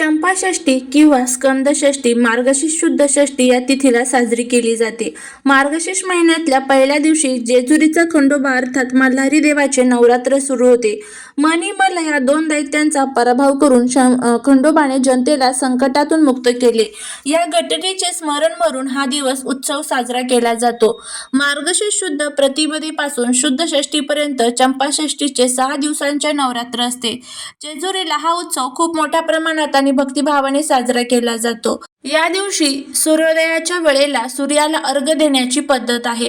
चंपाषष्ठी किंवा स्कंदषष्ठी मार्गशीर्ष शुद्ध षष्ठी या तिथीला साजरी केली जाते. मार्गशीर्ष महिन्यातल्या पहिल्या दिवशी जेजुरीचा खंडोबा अर्थात मल्हारी देवाचे नवरात्र सुरू होते. मणिमल या दोन दैत्यांचा पराभव करून श- खंडोबाने जनतेला संकटातून मुक्त केले. या घटनेचे स्मरण म्हणून हा दिवस उत्सव साजरा केला जातो. मार्गशीर्ष शुद्ध प्रतिपदेपासून शुद्ध षष्टीपर्यंत चंपाषष्ठीचे सहा दिवसांचे नवरात्र असते. जेजुरीला हा उत्सव खूप मोठ्या प्रमाणात आणि भक्तिभावाने साजरा केला जातो. या दिवशी सूर्योदयाच्या वेळेला सूर्याला अर्घ देण्याची पद्धत आहे.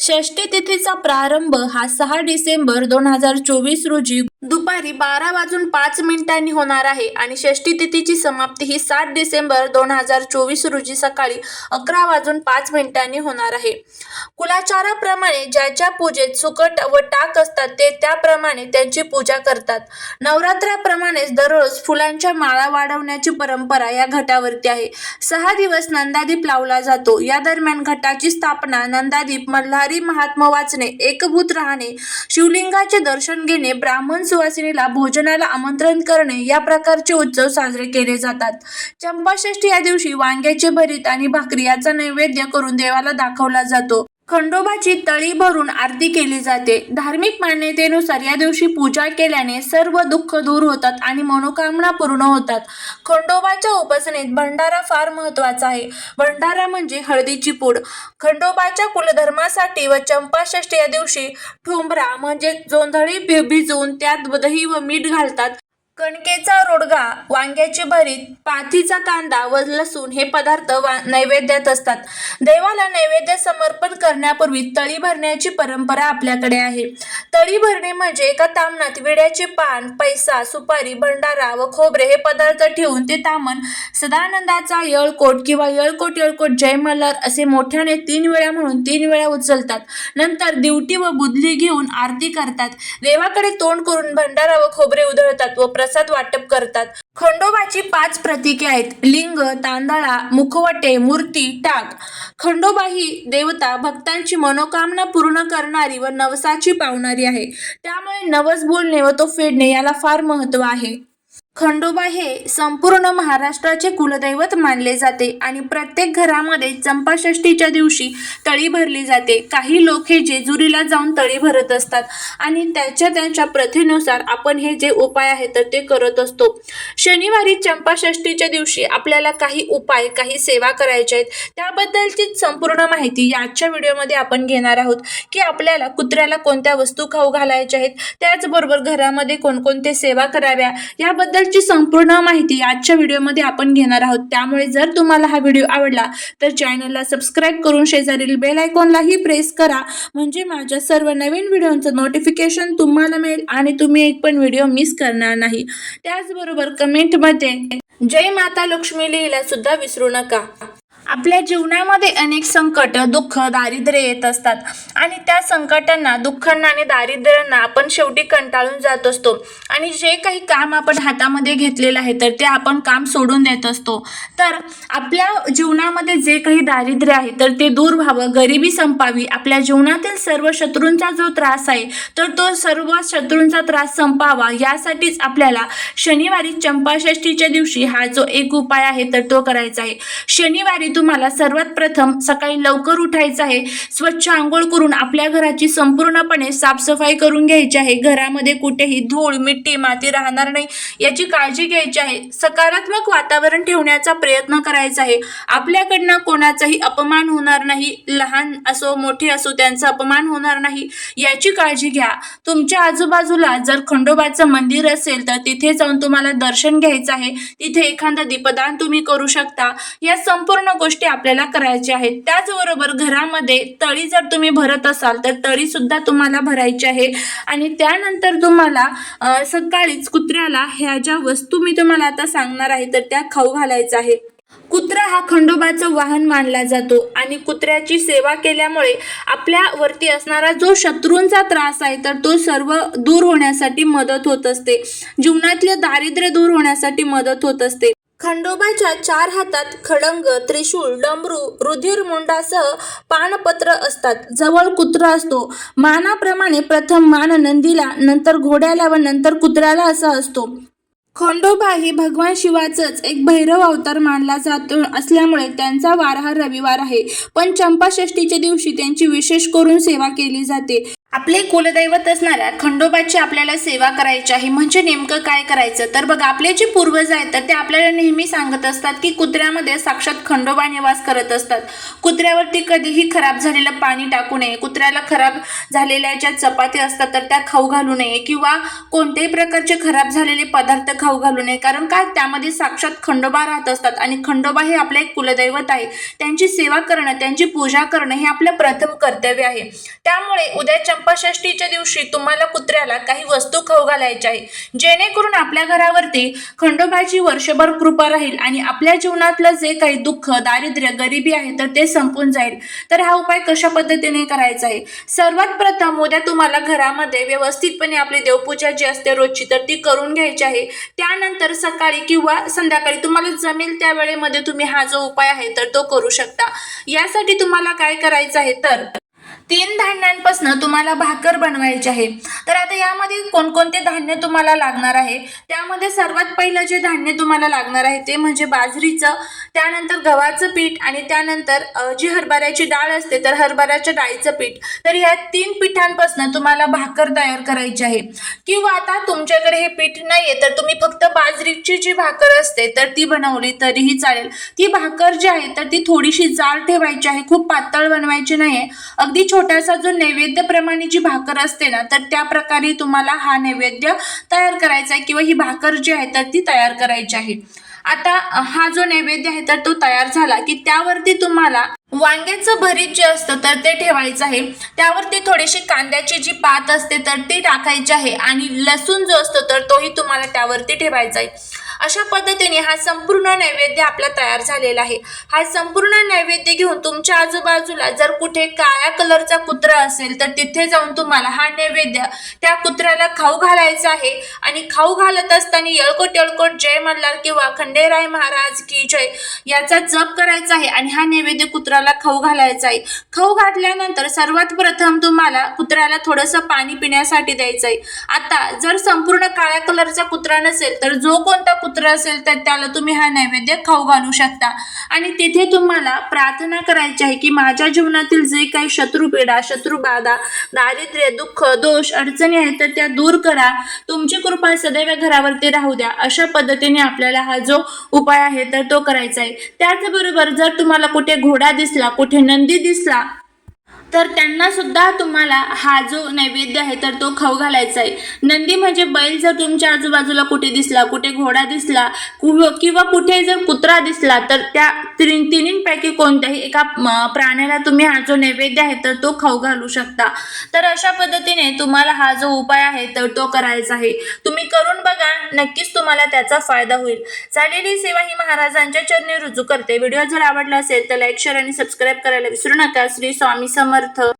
षष्टी तिथीचा प्रारंभ हा सहा डिसेंबर दोन हजार चोवीस रोजी दुपारी बारा वाजून पाच मिनिटांनी होणार आहे आणि षष्टी तिथीची समाप्ती ही सात डिसेंबर दोन हजार चोवीस रोजी सकाळी अकरा वाजून पाच मिनिटांनी होणार आहे. कुलाचाराप्रमाणे ज्याच्या पूजेत सुकट व टाक असतात ते त्याप्रमाणे त्यांची पूजा करतात. नवरात्राप्रमाणेच दररोज फुलांच्या माळा वाढवण्याची परंपरा या घटावरती आहे. सहा दिवस नंदादीप लावला जातो. या दरम्यान घटाची स्थापना नंदादीप मल्हारी महात्मा वाचणे एकभूत राहणे शिवलिंगाचे दर्शन घेणे ब्राह्मण सुवासिनीला भोजनाला आमंत्रण करणे या प्रकारचे उत्सव साजरे केले जातात. चंपाषष्ठी या दिवशी वांग्याचे भरीत आणि भाकरी याचा नैवेद्य करून देवाला दाखवला जातो. खंडोबाची तळी भरून आरती केली जाते. धार्मिक मान्यतेनुसार या दिवशी पूजा केल्याने सर्व दुःख दूर होतात आणि मनोकामना पूर्ण होतात. खंडोबाच्या उपासनेत भंडारा फार महत्त्वाचा आहे. भंडारा म्हणजे हळदीची पूड. खंडोबाच्या कुलधर्मासाठी व चंपाषष्ठी या दिवशी ठुंबरा म्हणजे जोंधळी भि- भिजवून त्यात दही व मीठ घालतात. कणकेचा रोडगा वांग्याचे भरीत पाथीचा कांदा व लसूण हे पदार्थ वा- नैवेद्यात असतात. देवाला नैवेद्य समर्पण करण्यापूर्वी तळी भरण्याची परंपरा आपल्याकडे आहे. तळी भरणे म्हणजे एका तामणात विड्याचे पान पैसा सुपारी भंडारा व खोबरे हे पदार्थ ठेवून ते तामण सदानंदाचा येळकोट किंवा येळकोट येळकोट जय मल्हार असे मोठ्याने तीन वेळा म्हणून तीन वेळा उचलतात. नंतर दिवटी व बुदली घेऊन आरती करतात. देवाकडे तोंड करून भंडारा व खोबरे उधळतात व प्रसाद वाटप करतात. खंडोबाची पाच प्रतीके आहेत. लिंग तांदळा मुखवटे मूर्ती टाक. खंडोबा ही देवता भक्तांची मनोकामना पूर्ण करणारी व नवसाची पावणारी आहे. त्यामुळे नवस बोलणे व तो फेडणे याला फार महत्त्व आहे. खंडोबा हे संपूर्ण महाराष्ट्राचे कुलदैवत मानले जाते आणि प्रत्येक घरामध्ये चंपाषष्ठीच्या दिवशी तळी भरली जाते. काही लोक हे जेजुरीला जाऊन तळी भरत असतात आणि त्याच्या त्यांच्या प्रथेनुसार आपण हे जे उपाय आहेत तर ते करत असतो. शनिवारी चंपाषष्ठीच्या दिवशी आपल्याला काही उपाय काही सेवा करायच्या आहेत. त्याबद्दलची संपूर्ण माहिती आजच्या व्हिडिओमध्ये आपण घेणार आहोत की आपल्याला कुत्र्याला कोणत्या वस्तू खाऊ घालायच्या आहेत त्याचबरोबर घरामध्ये कोणकोणते सेवा कराव्या याबद्दल ची संपूर्ण माहिती आजच्या व्हिडिओमध्ये आपण घेणार आहोत. त्यामुळे जर तुम्हाला हा व्हिडिओ आवडला तर चॅनलला सबस्क्राईब करून शेजारील बेल आयकॉनलाही प्रेस करा. म्हणजे माझ्या सर्व नवीन व्हिडिओचं नोटिफिकेशन तुम्हाला मिळेल आणि तुम्ही एक पण व्हिडिओ मिस करणार नाही. त्याचबरोबर कमेंटमध्ये जय माता लक्ष्मी लिहिला सुद्धा विसरू नका. आपल्या जीवनामध्ये अनेक संकट दुःख दारिद्र्य येत असतात. आणि त्या संकटांना दुःखांना आणि दारिद्र्यांना आपण शेवटी कंटाळून जात असतो. आणि जे काही काम आपण हातामध्ये घेतलेलं आहे तर ते आपण काम सोडून देत असतो. तर आपल्या जीवनामध्ये जे काही दारिद्र्य आहे तर ते दूर व्हावं गरिबी संपावी. आपल्या जीवनातील सर्व शत्रूंचा जो त्रास आहे तर तो सर्व शत्रूंचा त्रास संपावा. यासाठीच आपल्याला शनिवारी चंपाषष्ठीच्या दिवशी हा जो एक उपाय आहे तर तो करायचा आहे. शनिवारी तुम्हाला सर्वात प्रथम सकाळी लवकर उठायचं आहे. स्वच्छ आंघोळ करून आपल्या घराची संपूर्णपणे साफसफाई करून घ्यायची आहे. घरामध्ये कुठेही धूळ मिट्टी माती राहणार नाही याची काळजी घ्यायची आहे. सकारात्मक वातावरण ठेवण्याचा प्रयत्न करायचा आहे. आपल्याकडनं कोणाचाही अपमान होणार नाही. लहान असो मोठे असो त्यांचा अपमान होणार नाही. याची काळजी घ्या. तुमच्या आजूबाजूला जर खंडोबाचं मंदिर असेल तर तिथे जाऊन तुम्हाला दर्शन घ्यायचं आहे. तिथे एखादं दीपदान तुम्ही करू शकता. या संपूर्ण गोष्टी आपल्याला करायच्या आहेत. त्याचबरोबर घरामध्ये तळी जर तुम्ही भरत असाल तर तळी सुद्धा तुम्हाला भरायची आहे. आणि त्यानंतर तुम्हाला सकाळीच कुत्र्याला ह्या ज्या वस्तू मी तुम्हाला आता सांगणार आहे तर त्या खाऊ घालायचं आहे. कुत्रा हा खंडोबाचं वाहन मानला जातो आणि कुत्र्याची सेवा केल्यामुळे आपल्यावरती असणारा जो शत्रूंचा त्रास आहे तर तो सर्व दूर होण्यासाठी मदत होत असते. जीवनातले दारिद्र्य दूर होण्यासाठी मदत होत असते. खंडोबाच्या चार हातात खडंग त्रिशूळ डमरू रुधिर मुंडासह पानपत्र असतात. जवळ कुत्रा असतो. मानाप्रमाणे प्रथम मान नंदीला नंतर घोड्याला व नंतर कुत्र्याला असा असतो. खंडोबा ही भगवान शिवाचंच एक भैरव अवतार मानला जातो असल्यामुळे त्यांचा वार हा रविवार आहे. पण चंपाषष्ठीच्या दिवशी त्यांची विशेष करून सेवा केली जाते. आपले कुलदैवत असणाऱ्या खंडोबाची आपल्याला सेवा करायची आहे. म्हणजे नेमकं काय करायचं? तर बघा आपले जे पूर्वज आहेत तर ते आपल्याला नेहमी सांगत असतात की कुत्र्यामध्ये साक्षात खंडोबा निवास करत असतात. कुत्र्यावरती कधीही खराब झालेलं पाणी टाकू नये. कुत्र्याला खराब झालेल्या ज्या चपाती असतात तर त्या खाऊ घालू नये. किंवा कोणत्याही प्रकारचे खराब झालेले पदार्थ खाऊ घालू नये. कारण का? त्यामध्ये साक्षात खंडोबा राहत असतात आणि खंडोबा हे आपले एक कुलदैवत आहे. त्यांची सेवा करणं त्यांची पूजा करणं हे आपलं प्रथम कर्तव्य आहे. त्यामुळे उद्या चंपाषष्ठीच्या दिवशी तुम्हाला कुत्र्याला काही वस्तू खाऊ घालायच्या आहे. जेणेकरून आपल्या घरावरती खंडोबाची वर्षभर कृपा राहील आणि आपल्या जीवनातलं जे काही दुःख दारिद्र्य गरिबी आहे तर ते संपून जाईल. तर हा उपाय कशा पद्धतीने करायचा आहे? सर्वात प्रथम उद्या तुम्हाला घरामध्ये व्यवस्थितपणे आपली देवपूजा जी असते रोजची तर ती करून घ्यायची आहे. त्यानंतर सकाळी किंवा संध्याकाळी तुम्हाला जमेल त्या वेळेमध्ये तुम्ही हा जो उपाय आहे तर तो करू शकता. यासाठी तुम्हाला काय करायचं आहे? तर तीन धान्यांपासून तुम्हाला भाकर बनवायची आहे. तर आता यामध्ये कोणकोणते धान्य तुम्हाला लागणार आहे? त्यामध्ये सर्वात पहिलं जे धान्य तुम्हाला लागणार आहे ते म्हणजे बाजरीचं. त्यानंतर गव्हाचं पीठ आणि त्यानंतर जी हरभऱ्याची डाळ असते तर हरभऱ्याच्या डाळीचं पीठ. तर या तीन पिठांपासून तुम्हाला भाकर तयार करायची आहे. किंवा आता तुमच्याकडे हे पीठ नाहीये तर तुम्ही फक्त बाजरीची जी भाकर असते तर ती बनवली तरीही चालेल. ती भाकर जी आहे तर ती थोडीशी जाड ठेवायची आहे खूप पातळ बनवायची नाहीये. अगदी छोटासा जो नैवेद्यप्रमाणे जी भाकर असते ना तर त्या प्रकारे तुम्हाला हा नैवेद्य तयार करायचा आहे किंवा ही भाकर जी आहे तर ती तयार करायची आहे. आता हा जो नैवेद्य आहे तर तो तयार झाला की त्यावरती तुम्हाला वांग्याचं भरीत जे असतं तर ते ठेवायचं आहे. त्यावरती थोडीशी कांद्याची जी पात असते तर ती टाकायची आहे. आणि लसूण जो असतो तर तोही तुम्हाला त्यावरती ठेवायचा आहे. अशा पद्धतीने हा संपूर्ण नैवेद्य आपला तयार झालेला आहे. हा संपूर्ण नैवेद्य घेऊन तुमच्या आजूबाजूला जर कुठे काळ्या कलरचा कुत्रा असेल तर तिथे जाऊन तुम्हाला हा नैवेद्य त्या कुत्र्याला खाऊ घालायचा आहे. आणि खाऊ घालत असताना येळकोट येळकोट जय मल्हार किंवा खंडेराय महाराज की जय याचा जप करायचा आहे आणि हा नैवेद्य कुत्र्याला खाऊ घालायचा आहे. खाऊ घातल्यानंतर सर्वात प्रथम तुम्हाला कुत्र्याला थोडंसं पाणी पिण्यासाठी द्यायचं आहे. आता जर संपूर्ण काळ्या कलरचा कुत्रा नसेल तर जो कोणता पुत्र असेल तर त्याला तुम्ही हा नैवेद्य खाऊ घालू शकता. आणि तिथे तुम्हाला प्रार्थना करायची आहे की माझ्या जीवनातील जे काही शत्रुपीडा शत्रुबाधा दारिद्र्य दुःख दोष अडचणी आहेत तर त्या दूर करा. तुमची कृपा सदैव घरावरती राहू द्या. अशा पद्धतीने आपल्याला हा जो उपाय आहे तर तो करायचा आहे. त्याचबरोबर जर तुम्हाला कुठे घोडा दिसला कुठे नंदी दिसला तर त्यांना सुद्धा तुम्हाला हा जो नैवेद्य आहे तर तो खाऊ घालायचा आहे. नंदी म्हणजे बैल जर तुमच्या आजूबाजूला कुठे दिसला कुठे घोडा दिसला किंवा कुठे जर कुत्रा दिसला तर त्या तिन्हींपैकी कोणत्याही एका प्राण्याला तुम्ही हा जो नैवेद्य आहे तर तो खाऊ घालू शकता. तर अशा पद्धतीने तुम्हाला हा जो उपाय आहे तर तो करायचा आहे. तुम्ही करून बघा नक्कीच तुम्हाला त्याचा फायदा होईल. झालेली सेवा ही महाराजांच्या चरणी रुजू करते. व्हिडिओ जर आवडला असेल तर लाईक शेअर आणि सबस्क्राईब करायला विसरू नका. श्री स्वामी समर्थ. muerto.